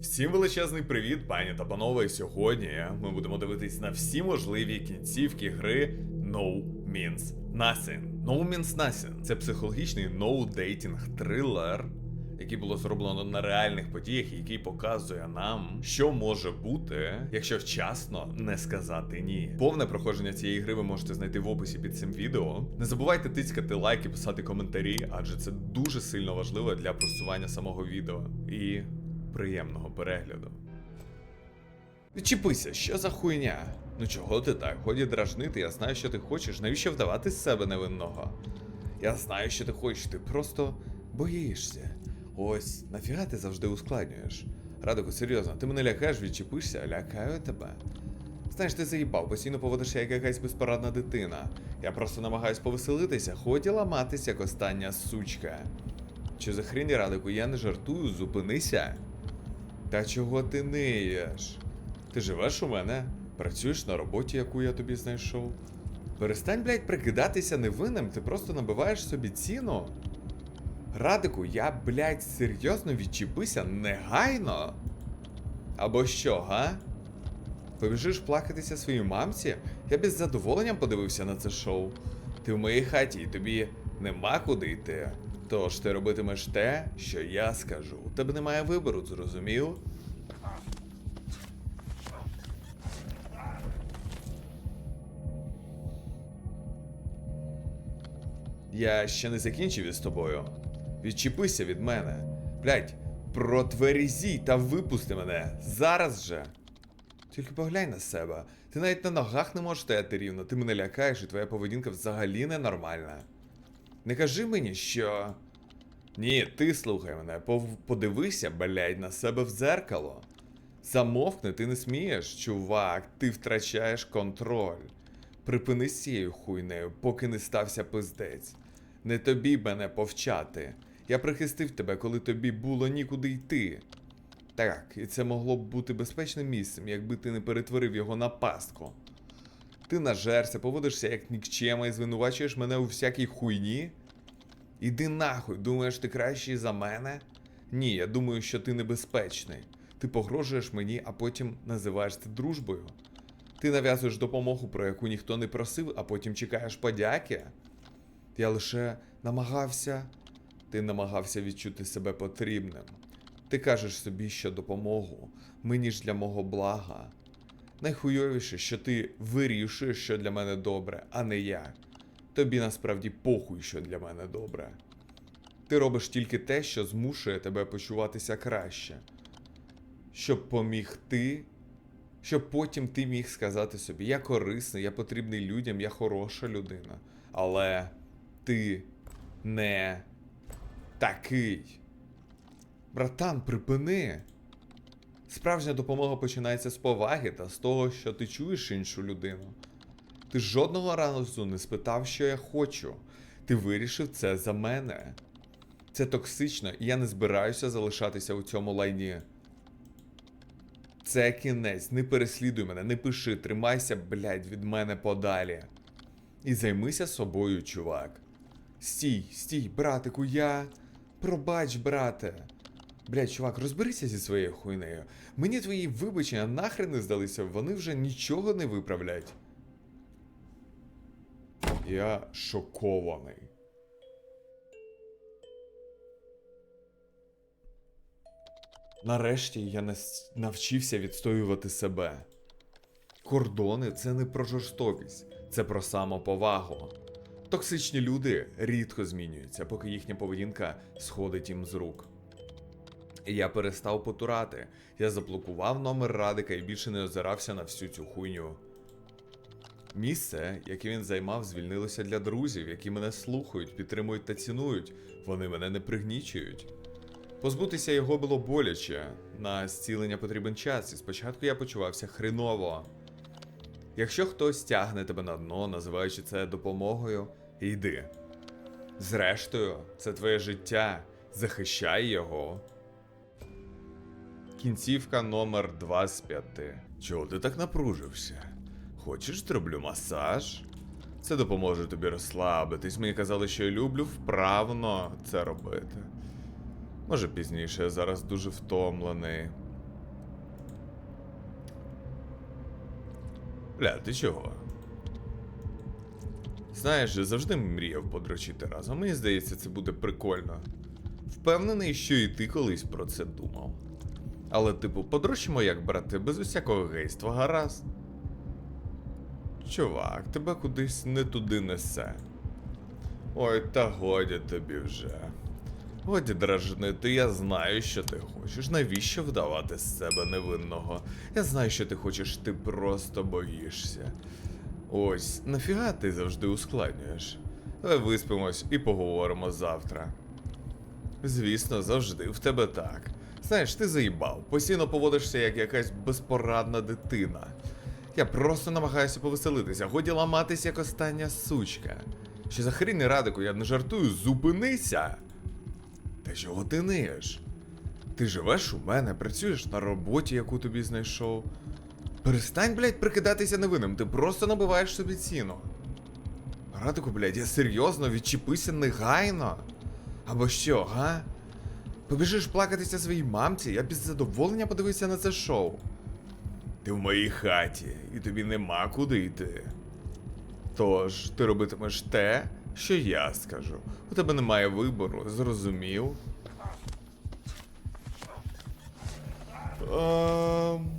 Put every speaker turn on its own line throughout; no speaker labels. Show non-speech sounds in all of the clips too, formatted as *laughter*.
Всім величезний привіт, пані та панове. Сьогодні ми будемо дивитись на всі можливі кінцівки гри No Means Nothing. No Means Nothing – це психологічний ноу-дейтінг трилер, який було зроблено на реальних подіях, який показує нам, що може бути, якщо вчасно не сказати ні. Повне проходження цієї гри ви можете знайти в описі під цим відео. Не забувайте тицькати лайки, писати коментарі, адже це дуже сильно важливо для просування самого відео. І приємного перегляду. Відчепися, що за хуйня? Ну чого ти так? Годі дражнити, я знаю, що ти хочеш. Навіщо вдавати з себе невинного? Я знаю, що ти хочеш, ти просто боїшся. Ось, нафіга ти завжди ускладнюєш. Радику, серйозно, ти мене лякаєш, відчепишся, лякаю тебе. Знаєш, ти заїбав, постійно поводишся як якась безпорадна дитина. Я просто намагаюсь повеселитися, ході ламатися, як остання сучка. Що за хрінь, Радику, я не жартую, зупинися. Та чого ти ниєш? Ти живеш у мене? Працюєш на роботі, яку я тобі знайшов? Перестань, блядь, прикидатися невинним, ти просто набиваєш собі ціну. Радику, я, блядь, серйозно відчепися негайно? Або що, га? Побіжиш плакатися своїй мамці? Я б із задоволенням подивився на це шоу. Ти в моїй хаті і тобі нема куди йти. Тож ти робитимеш те, що я скажу. У тебе немає вибору, зрозумів? Я ще не закінчив із тобою. Відчепися від мене. Блять, протверезій та випусти мене. Зараз же. Тільки поглянь на себе. Ти навіть на ногах не можеш стояти рівно, ти мене лякаєш, і твоя поведінка взагалі ненормальна. Не кажи мені, що. Ні, ти слухай мене, подивися, блядь, на себе в дзеркало. Замовкни, ти не смієш, чувак, ти втрачаєш контроль. Припини цією хуйнею, поки не стався пиздець. Не тобі мене повчати. Я прихистив тебе, коли тобі було нікуди йти. Так, і це могло б бути безпечним місцем, якби ти не перетворив його на пастку. Ти нажерся, поводишся як нікчема і звинувачуєш мене у всякій хуйні? Іди нахуй, думаєш, ти кращий за мене? Ні, я думаю, що ти небезпечний. Ти погрожуєш мені, а потім називаєш це дружбою. Ти нав'язуєш допомогу, про яку ніхто не просив, а потім чекаєш подяки. Я лише намагався. Ти намагався відчути себе потрібним. Ти кажеш собі, що допомогу мені ж для мого блага. Найхуйовіше, що ти вирішуєш, що для мене добре, а не я. Тобі насправді похуй, що для мене добре. Ти робиш тільки те, що змушує тебе почуватися краще. Щоб поміг ти, щоб потім ти міг сказати собі, я корисний, я потрібний людям, я хороша людина. Але ти не такий. Братан, припини. Справжня допомога починається з поваги та з того, що ти чуєш іншу людину. Ти жодного разу не спитав, що я хочу. Ти вирішив це за мене. Це токсично, і я не збираюся залишатися у цьому лайні. Це кінець, не переслідуй мене, не пиши, тримайся, блядь, від мене подалі. І займися собою, чувак. Стій, стій, братику, я. Пробач, брате. Блядь, чувак, розберися зі своєю хуйнею. Мені твої вибачення нахрен не здалися, вони вже нічого не виправлять. Я шокований. Нарешті я навчився відстоювати себе. Кордони це не про жорстокість, це про самоповагу. Токсичні люди рідко змінюються, поки їхня поведінка сходить їм з рук. Я перестав потурати, я заблокував номер Радика і більше не озирався на всю цю хуйню. Місце, яке він займав, звільнилося для друзів, які мене слухають, підтримують та цінують. Вони мене не пригнічують. Позбутися його було боляче. На зцілення потрібен час, і спочатку я почувався хреново. Якщо хтось тягне тебе на дно, називаючи це допомогою, йди. Зрештою, це твоє життя. Захищай його. Кінцівка номер 2 з 5. Чого ти так напружився? Хочеш, зроблю масаж? Це допоможе тобі розслабитись. Мені казали, що я люблю вправно це робити. Може пізніше, я зараз дуже втомлений. Бля, ти чого? Знаєш, я завжди мріяв подрочити разом. Мені здається, це буде прикольно. Впевнений, що і ти колись про це думав. Але, типу, подрочимо як брати, без усякого гейства, гаразд. Чувак, тебе кудись не туди несе. Ой, та годі тобі вже. Годі дражнити, я знаю, що ти хочеш. Навіщо вдавати з себе невинного? Я знаю, що ти хочеш, ти просто боїшся. Ось, нафіга ти завжди ускладнюєш? Давай виспимось і поговоримо завтра. Звісно, завжди в тебе так. Знаєш, ти заїбав, постійно поводишся як якась безпорадна дитина. Я просто намагаюся повеселитися, годі ламатись як остання сучка. Що за хрінь радику, я не жартую, зупинися! Та чого ти ниєш? Ти живеш у мене, працюєш на роботі, яку тобі знайшов. Перестань, блядь, прикидатися невинним, ти просто набиваєш собі ціну. Радику, блядь, я серйозно відчепися негайно. Або що, га? Побіжиш плакатися своїй мамці, я без задоволення подивився на це шоу. Ти в моїй хаті, і тобі нема куди йти. Тож, ти робитимеш те, що я скажу. У тебе немає вибору, зрозумів? Ем...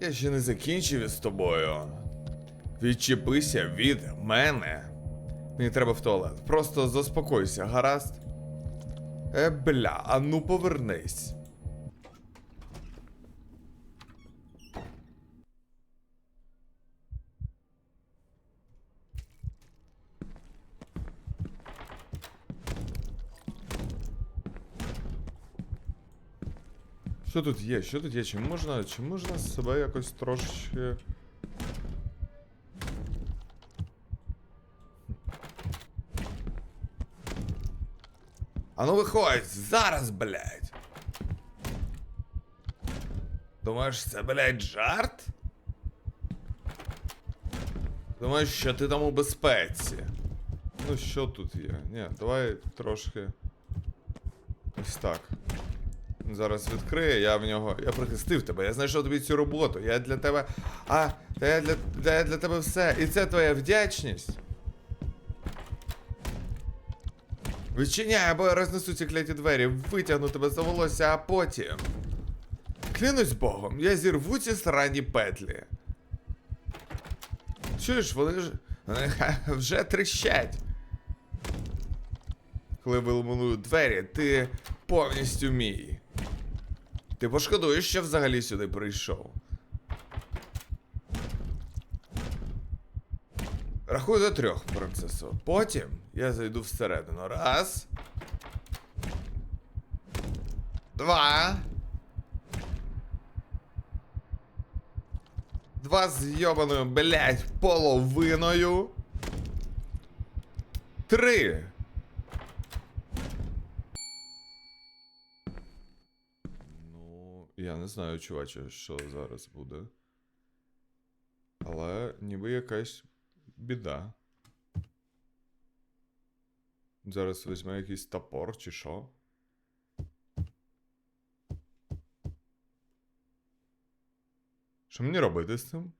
Я ще не закінчив із тобою. Відчепися від мене. Мені треба в туалет. Просто заспокойся, гаразд? Е, бля, а ну повернись. Що тут є? Що тут є? Чи можна, чи можна себе якось трошки. А ну виходь, зараз, блядь. Думаєш, це, блядь, жарт? Думаєш, що ти там у безпеці? Ну що тут є? Ні, давай трошки. Ось так. Зараз відкриє, я в нього. Я прихистив тебе, я знайшов тобі цю роботу. Я для тебе. А, та я для, та я для тебе все. І це твоя вдячність. Відчиняй, або я рознесу ці кляті двері, витягну тебе за волосся, а потім. Клянусь Богом, я зірву ці срані петлі. Чуєш, вони ж. *laughs* вже тріщать. Коли виламаную двері, ти повністю мій. Ти пошкодуєш, що взагалі сюди прийшов. Рахуй до трьох, принцесо. Потім я зайду всередину. Раз. Два. Два з йобаною, блять, половиною. Три. Ну, я не знаю, чуваче, що зараз буде. Але ніби якась біда. Зараз візьме якийсь топор чи що. Що мені робити з цим?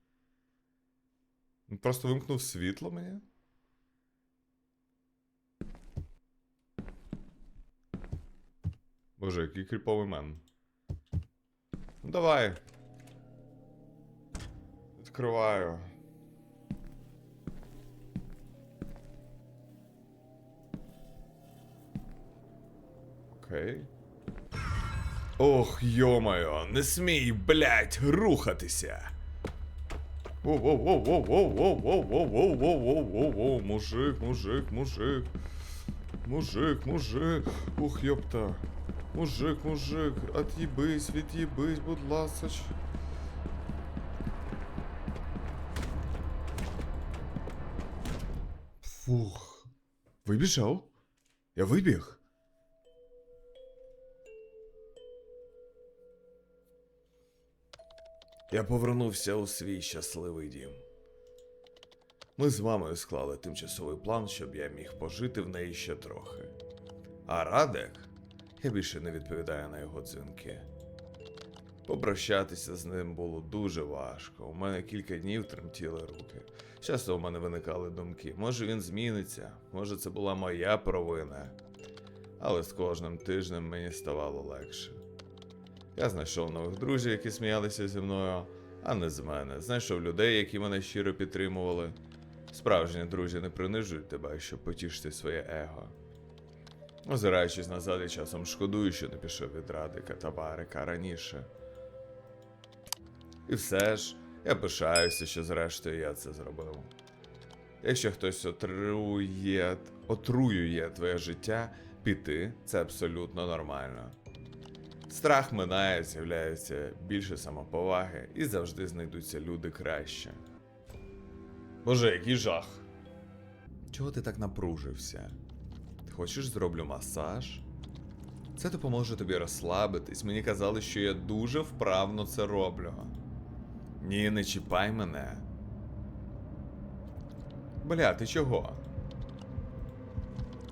Просто вимкнув світло мені? Боже, який кріповий мен. Ну давай. Відкриваю. Окей. Ох, йомайо, не смій, блять, рухатися. Воу-воу-воу-воу-воу-воу-воу-воу-воу-воу-воу-воу, мужик, мужик, мужик. Мужик, мужик. Ух, ёпта. Мужик, мужик, от'їбись, від'їбись, будь ласоч. Фух. Вибіжав? Я вибіг. Я повернувся у свій щасливий дім. Ми з мамою склали тимчасовий план, щоб я міг пожити в неї ще трохи. А Радек, я більше не відповідаю на його дзвінки. Попрощатися з ним було дуже важко. У мене кілька днів тремтіли руки. Часто у мене виникали думки, може він зміниться, може це була моя провина. Але з кожним тижнем мені ставало легше. Я знайшов нових друзів, які сміялися зі мною, а не з мене. Знайшов людей, які мене щиро підтримували. Справжні друзі не принижують тебе, щоб потішити своє его. Озираючись назад, я часом шкодую, що не пішов від Радика та Барика раніше. І все ж, я пишаюся, що зрештою я це зробив. Якщо хтось отрує, отруює твоє життя, піти це абсолютно нормально. Страх минає, з'являється більше самоповаги, і завжди знайдуться люди краще. Боже, який жах. Чого ти так напружився? Ти Хочеш зроблю масаж? Це допоможе тобі розслабитись. Мені казали, що я дуже вправно це роблю. Ні, не чіпай мене. Бля, ти чого?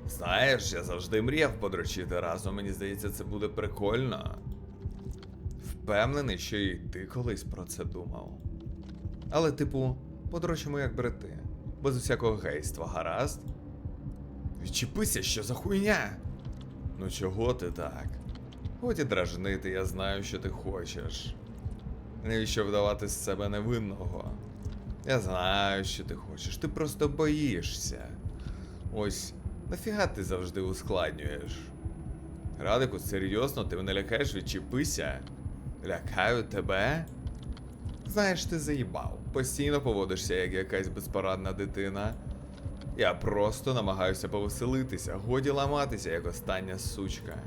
Знаєш, я завжди мріяв подрочити разом, мені здається, це буде прикольно. Впевнений, що і ти колись про це думав. Але, типу, подрочимо як брати. Без усякого гейства, гаразд? Відчепися, що за хуйня? Ну чого ти так? Годі дражнити, я знаю, що ти хочеш. Навіщо вдавати з себе невинного? Я знаю, що ти хочеш, ти просто боїшся. Ось, нафіга ти завжди ускладнюєш? Радику, серйозно, ти мене лякаєш, відчепися? Лякаю тебе? Знаєш, ти заїбав. Постійно поводишся, як якась безпорадна дитина. Я просто намагаюся повеселитися, годі ламатися, як остання сучка.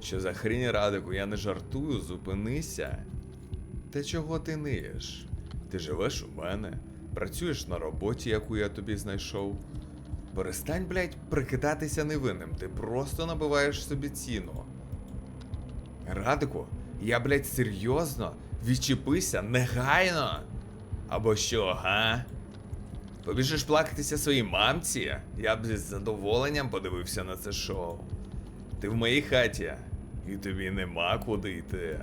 Що за хрінь радику, я не жартую, зупинися. Та чого ти ниєш? Ти живеш у мене, працюєш на роботі, яку я тобі знайшов. Перестань, блядь, прикидатися невинним, ти просто набиваєш собі ціну. Радику, я, блядь, серйозно? Відчепися негайно. Або що, га? Побіжиш плакатися своїй мамці? Я б з задоволенням подивився на це шоу. Ти в моїй хаті, і тобі нема куди йти.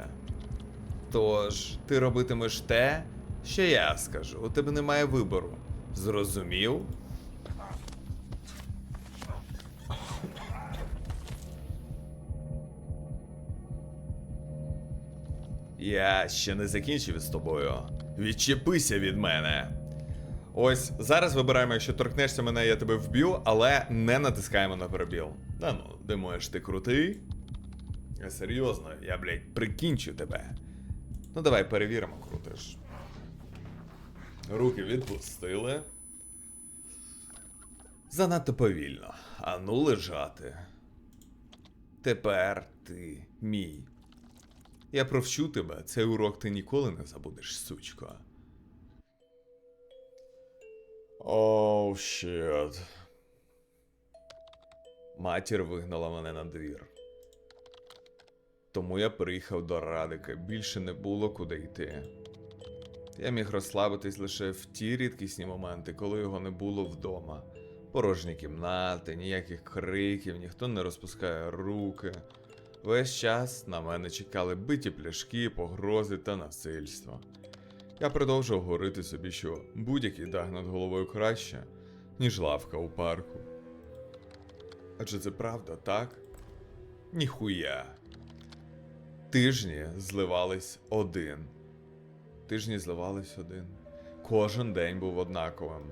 Тож, ти робитимеш те, що я скажу. У тебе немає вибору. Зрозумів? Я ще не закінчив з тобою. Відчепися від мене. Ось зараз вибираємо, якщо торкнешся мене, я тебе вб'ю, але не натискаємо на перебіл. Та ну, думаєш, ти крутий? Я серйозно, я, блядь, прикінчу тебе. Ну давай перевіримо, крутиш. Руки відпустили. Занадто повільно. А ну лежати. Тепер ти мій. Я провчу тебе, цей урок ти ніколи не забудеш, сучко. Оу, щет. Матір вигнала мене на двір. Тому я приїхав до Радика, більше не було куди йти. Я міг розслабитись лише в ті рідкісні моменти, коли його не було вдома. Порожні кімнати, ніяких криків, ніхто не розпускає руки. Весь час на мене чекали биті пляшки, погрози та насильство. Я продовжував говорити собі, що будь-який дах над головою краще, ніж лавка у парку. Адже це правда, так? Ніхуя. Тижні зливались один. Тижні зливались один. Кожен день був однаковим.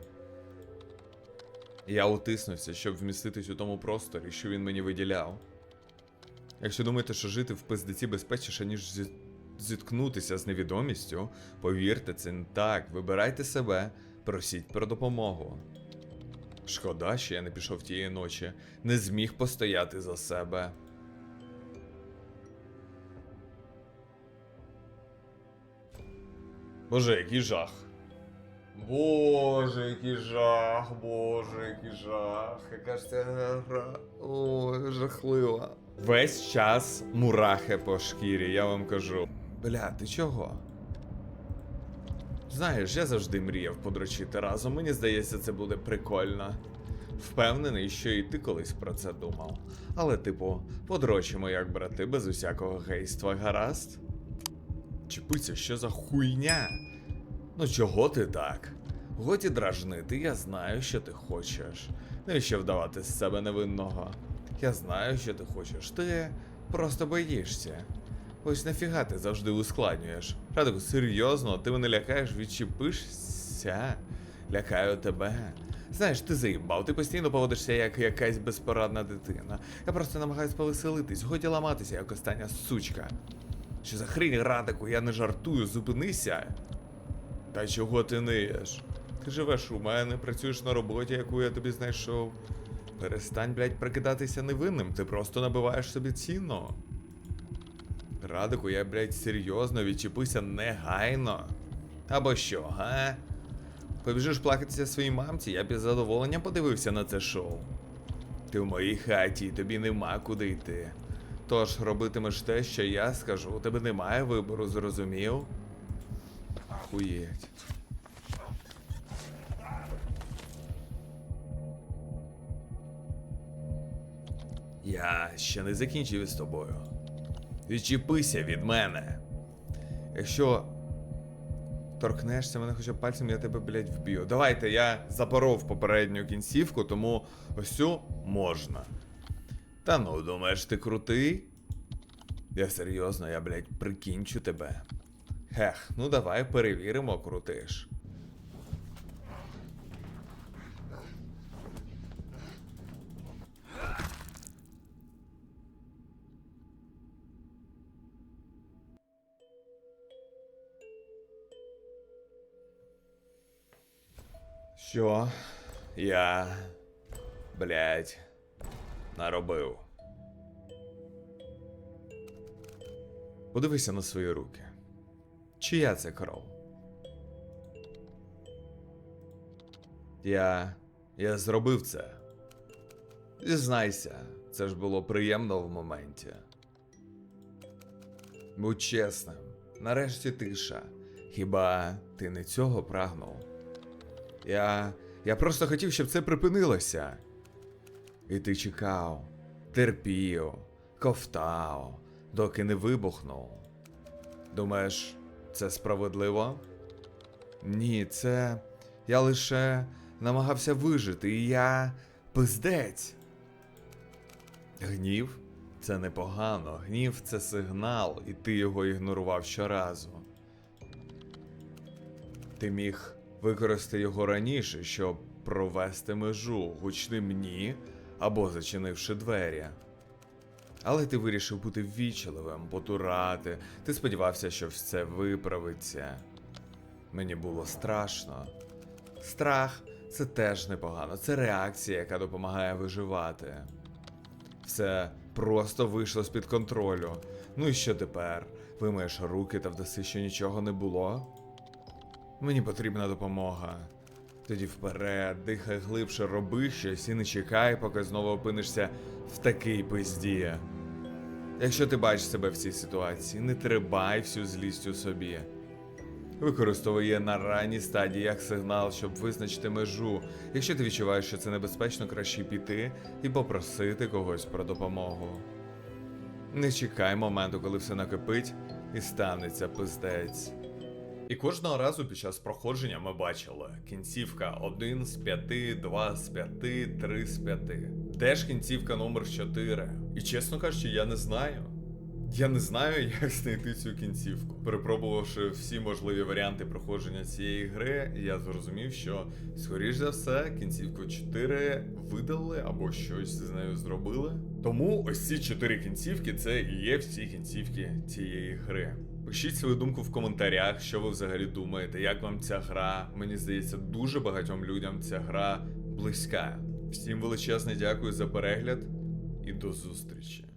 Я утиснувся, щоб вміститись у тому просторі, що він мені виділяв. Якщо думаєте, що жити в пиздеці безпечніше, ніж зі- зіткнутися з невідомістю, повірте, це не так. Вибирайте себе, просіть про допомогу. Шкода, що я не пішов тієї ночі, не зміг постояти за себе. Боже, який жах. Боже, який жах, боже, який жах. Яка ж ця гра. Ой, жахлива. Весь час мурахи по шкірі, я вам кажу. Бля, ти чого? Знаєш, я завжди мріяв подрочити разом, мені здається, це буде прикольно. Впевнений, що і ти колись про це думав. Але, типу, подрочимо як брати без усякого гейства, гаразд? Чіпися, що за хуйня? Ну чого ти так? Годі дражнити, я знаю, що ти хочеш. Навіщо вдавати з себе невинного? Я знаю, що ти хочеш. Ти просто боїшся. Ось нафіга ти завжди ускладнюєш. Радику, серйозно, ти мене лякаєш, відчепишся. Лякаю тебе. Знаєш, ти заїбав, ти постійно поводишся як якась безпорадна дитина. Я просто намагаюсь повеселитись, годі ламатися, як остання сучка. Що за хрінь, Радику, я не жартую, зупинися. Та чого ти ниєш? Ти живеш у мене, працюєш на роботі, яку я тобі знайшов. Перестань, блядь, прикидатися невинним, ти просто набиваєш собі ціну. Радику, я, блядь, серйозно відчепися негайно. Або що, га? Побіжиш плакатися своїй мамці, я б із задоволенням подивився на це шоу. Ти в моїй хаті, тобі нема куди йти. Тож робитимеш те, що я скажу, у тебе немає вибору, зрозумів? Ахуєть. Я ще не закінчив із тобою. Відчепися від мене. Якщо торкнешся мене хоча б пальцем, я тебе, блядь, вб'ю. Давайте, я запоров попередню кінцівку, тому ось можна. Та ну, думаєш, ти крутий? Я серйозно, я, блядь, прикінчу тебе. Хех, ну давай перевіримо, крутиш. Що? Я. Блядь. Наробив. Подивися на свої руки. Чия це кров? Я. Я зробив це. Зізнайся, це ж було приємно в моменті. Будь чесним, нарешті тиша. Хіба ти не цього прагнув? Я. Я просто хотів, щоб це припинилося. І ти чекав, терпів, ковтав, доки не вибухнув. Думаєш, це справедливо? Ні, це. Я лише намагався вижити, і я. пиздець. Гнів це непогано. Гнів це сигнал, і ти його ігнорував щоразу. Ти міг використати його раніше, щоб провести межу гучним ні або зачинивши двері. Але ти вирішив бути ввічливим, потурати. Ти сподівався, що все виправиться. Мені було страшно. Страх це теж непогано. Це реакція, яка допомагає виживати. Все просто вийшло з-під контролю. Ну і що тепер? Вимиєш руки та вдаси, що нічого не було? Мені потрібна допомога. Тоді вперед, дихай глибше, роби щось і не чекай, поки знову опинишся в такий пизді. Якщо ти бачиш себе в цій ситуації, не трибай всю злість у собі. Використовуй на ранній стадії як сигнал, щоб визначити межу. Якщо ти відчуваєш, що це небезпечно, краще піти і попросити когось про допомогу. Не чекай моменту, коли все накипить і станеться пиздець. І кожного разу під час проходження ми бачили кінцівка 1 з 5, 2 з 5, 3 з 5. Де ж кінцівка номер 4? І чесно кажучи, я не знаю. Я не знаю, *laughs* як знайти цю кінцівку. Перепробувавши всі можливі варіанти проходження цієї гри, я зрозумів, що, скоріш за все, кінцівку 4 видали або щось з нею зробили. Тому ось ці 4 кінцівки це і є всі кінцівки цієї гри. Пишіть свою думку в коментарях, що ви взагалі думаєте, як вам ця гра. Мені здається, дуже багатьом людям ця гра близька. Всім величезне дякую за перегляд і до зустрічі.